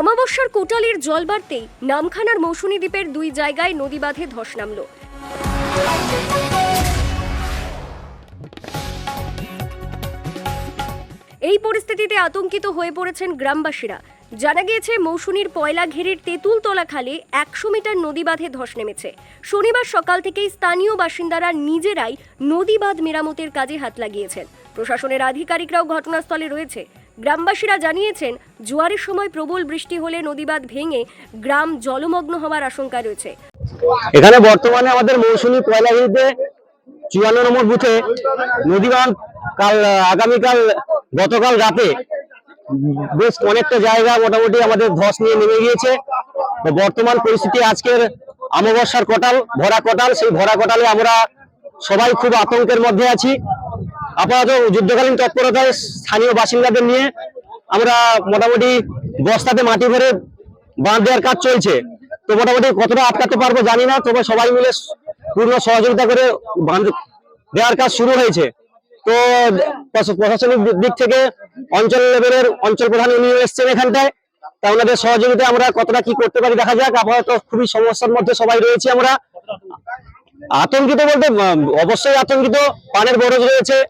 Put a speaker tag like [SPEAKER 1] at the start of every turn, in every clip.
[SPEAKER 1] অমাবস্যার কোটালের জল বাড়তেই নামখানার মৌসুমী দ্বীপের দুই জায়গায় নদী বাঁধে ধস নামল। এই পরিস্থিতিতে আতঙ্কিত হয়ে পড়েছেন গ্রামবাসীরা। জানা গিয়েছে, মৌসুমীর পয়লা ঘেরির তেঁতুলতলা খালে একশো মিটার নদী বাঁধে ধস নেমেছে। শনিবার সকাল থেকেই স্থানীয় বাসিন্দারা নিজেরাই নদী বাঁধ মেরামতের কাজে হাত লাগিয়েছেন। প্রশাসনের আধিকারিকরাও ঘটনাস্থলে রয়েছে। গ্রামবাসীরা জানিয়েছেন, জোয়ারের সময় প্রবল বৃষ্টি হলে নদীবাঁধ ভেঙে গ্রাম জলমগ্ন হওয়ার আশঙ্কা রয়েছে।
[SPEAKER 2] এখানে বর্তমানে আমাদের মৌসুমী কয়লাগিরিতে চুয়ান্ন নম্বর বুথে নদীবান কাল, আগামীকাল, গতকাল রাতে বেশ অনেকটা জায়গা মোটামুটি আমাদের ধস নিয়ে নেমে গিয়েছে। বর্তমান পরিস্থিতি আজকের অমাবস্যার কটাল, ভরা কটাল, সেই ভরা কটালে আমরা সবাই খুব আতঙ্কের মধ্যে আছি। আপাতত যুদ্ধকালীন তৎপরতায় স্থানীয় বাসিন্দাদের নিয়ে আমরা মোটামুটি বস্তাতে মাটি ভরে বাঁধ দেওয়ার কাজ চলছে। তো মোটামুটি কতটা আটকাতে পারব জানি না, তবে সবাই মিলে পূর্ণ সহযোগিতা করে বাঁধ দেওয়ার কাজ শুরু হয়েছে। তো প্রশা- প্রশাসনিক দিক- থেকে অঞ্চল লেভেলের অঞ্চল প্রধান উনি এসছেন এখানটায়। তা ওনাদের সহযোগিতায় আমরা কতটা কি করতে পারি দেখা যাক, আপাতত খুবই সমস্যার মধ্যে সবাই রয়েছি আমরা। আতঙ্কিত বলতে অবশ্যই আতঙ্কিত, পানের বরজ রয়েছে।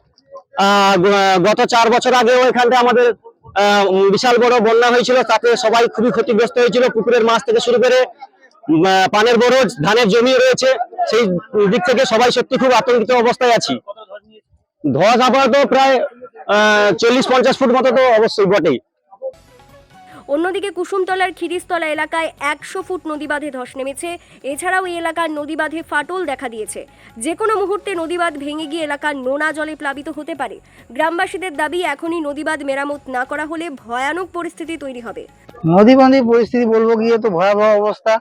[SPEAKER 2] গত চার বছর আগে এখানটা আমাদের বিশাল বড় বন্যা হয়েছিল, তাতে সবাই খুবই ক্ষতিগ্রস্ত হয়েছিল, পুকুরের মাছ থেকে শুরু করে পানের বড় ধানের জমি রয়েছে, সেই দিক থেকে সবাই সত্যি খুব আতঙ্কিত অবস্থায় আছি। ধস আপাতত প্রায়, আহ, চল্লিশ পঞ্চাশ ফুট মতো তো অবশ্যই বটেই।
[SPEAKER 1] অন্যদিকে কুসুমতলার খিরিস্তলা এলাকায় একশো ফুট নদী বাঁধে ধস নেমেছে। এছাড়াও এই এলাকার নদী বাঁধে ফাটল দেখা দিয়েছে। যে কোনো মুহূর্তে নদীবাঁধ ভেঙে গিয়ে এলাকার নোনা জলে প্লাবিত হতে পারে। গ্রামবাসীদের দাবি, এখনই নদীবাঁধ মেরামত না করা হলে ভয়ানক পরিস্থিতি তৈরি হবে।
[SPEAKER 3] নদীবান্ধি পরিস্থিতি বলব গিয়ে তো ভয়াবহ অবস্থা।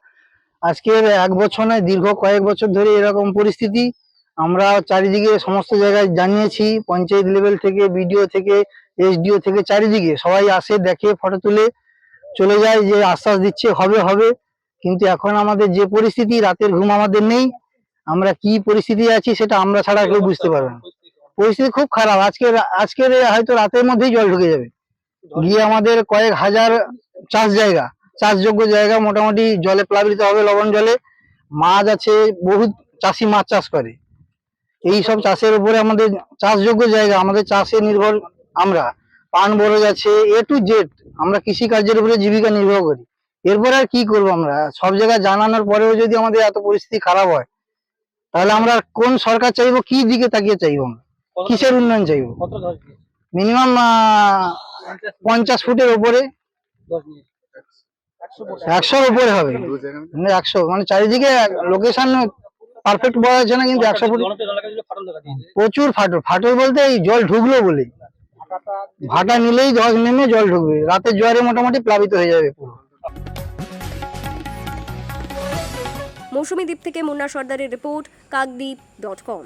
[SPEAKER 3] আজকের এক বছর নয়, দীর্ঘ কয়েক বছর ধরে এরকম পরিস্থিতি। আমরা চারিদিকে সমস্ত জায়গায় জানিয়েছি, পঞ্চায়েত লেভেল থেকে, বিডিও থেকে, এসডিও থেকে, চারিদিকে সবাই আসে, দেখে, ফটো তুলে। চলে যায়, যে আশ্বাস দিচ্ছে, হবে হবে। কিন্তু এখন আমাদের যে পরিস্থিতি, রাতের ঘুম আমাদের নেই। আমরা কি পরিস্থিতি আছি সেটা আমরা ছাড়া কেউ বুঝতে পারবে না। পরিস্থিতি খুব খারাপ। আজকে আজকের হয়তো রাতের মধ্যেই জল ঢুকে যাবে। গিয়ে আমাদের কয়েক হাজার চাষ জায়গা, চাষযোগ্য জায়গা মোটামুটি জলে প্লাবিত হবে লবণ জলে। মাছ আছে বহু চাষি মাছ চাষ করে। এই সব চাষের উপরে আমাদের চাষযোগ্য জায়গা, আমাদের চাষে নির্ভর আমরা। পান বরজ আছে, এ টু জেড। আমরা কৃষি কার্যের উপরে জীবিকা নির্ভর করি। এরপরে আর কি করব আমরা? সব জায়গায় জানানোর পরেও যদি আমাদের এত পরিস্থিতি খারাপ হয় তাহলে আমরা কোন সরকার চাইব কি দিকে তাকিয়ে চাইব আমরা? কিসের উন্নয়ন চাইব? মিনিমাম পঞ্চাশ ফুটের উপরে একশোর উপরে হবে। মানে একশো। মানে চারিদিকে লোকেশন পারফেক্ট বলা যাচ্ছে না কিন্তু একশো ফুট। প্রচুর ফাটল। ফাটল বলতে এই জল ঢুকলো বলে ভাটা নিলেই ধস নেমে জল ঢুকবে। রাতের জোয়ারে মোটামুটি প্লাবিত হয়ে যাবে পুরো।
[SPEAKER 1] মৌসুমী দ্বীপ থেকে মুন্না সর্দারের রিপোর্ট, কাকদ্বীপ ডট কম।